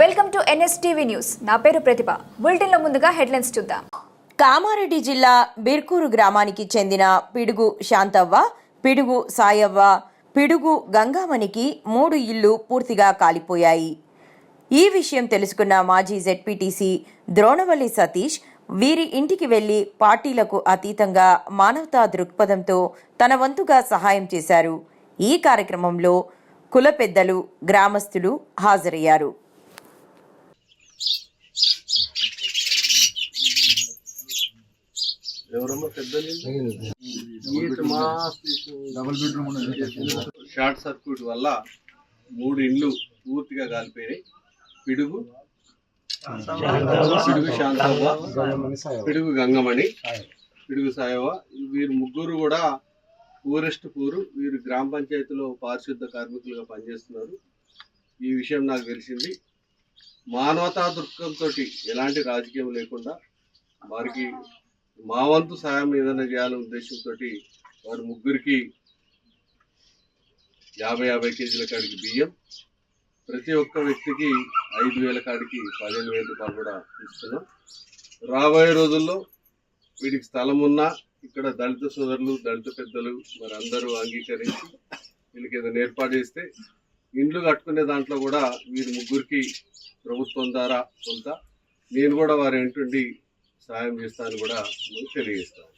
Welcome to NSTV news. నా పేరు ప్రతిభ. బులెటిన్లో ముందుగా హెడ్లైన్స్ చూద్దాం. కామారెడ్డి జిల్లా బిర్కూరు గ్రామానికి చెందిన పిడుగు శాంతవ్వ పిడుగు సాయవ్వ పిడుగు గంగామణికి మూడు ఇళ్ళు పూర్తిగా కాలిపోయాయి. ఈ విషయం తెలుసుకున్న మాజీ జెడ్పీటీసీ ద్రోణవల్లి సతీష్ వీరి ఇంటికి వెళ్ళి పార్టీలకు అతీతంగా మానవతా దృక్పథంతో తన వంతుగా సహాయం చేశారు. ఈ కార్యక్రమంలో కుల పెద్దలు గ్రామస్తులు హాజరయ్యారు. ఎవరమ్మా పెద్దలు? డబుల్ బెడ్రూమ్ ఉన్నది. షార్ట్ సర్క్యూట్ వల్ల మూడు ఇండ్లు పూర్తిగా కాలిపోయినాయి. పిడుగు పిడుగు శాంతవ్వ పిడుగు గంగమణి పిడుగు సాయవ వీరు ముగ్గురు కూడా పూరెస్ట్ పూరు వీరు గ్రామ పంచాయతీలో పారిశుద్ధ కార్మికులుగా పనిచేస్తున్నారు. ఈ విషయం నాకు తెలిసింది. మానవతా దృక్పథంతో ఎలాంటి రాజకీయం లేకుండా వారికి మా వంతు సాయం ఏదైనా చేయాలనే ఉద్దేశంతో వారి ముగ్గురికి యాభై యాభై కేజీల కాడికి బియ్యం ప్రతి ఒక్క వ్యక్తికి ఐదు వేల కాడికి పదిహేను వేల రూపాయలు కూడా ఇస్తున్నాం. రాబోయే రోజుల్లో వీటికి స్థలం ఉన్నా ఇక్కడ దళిత సోదరులు దళిత పెద్దలు మరి అందరూ అంగీకరించి వీళ్ళకి ఏదైనా ఏర్పాటు చేస్తే ఇండ్లు కట్టుకునే దాంట్లో కూడా వీరి ముగ్గురికి ప్రభుత్వం ద్వారా కొంత. నేను కూడా వారి ఇంటుండి సాయం చేస్తాను కూడా మీకు తెలియజేస్తాను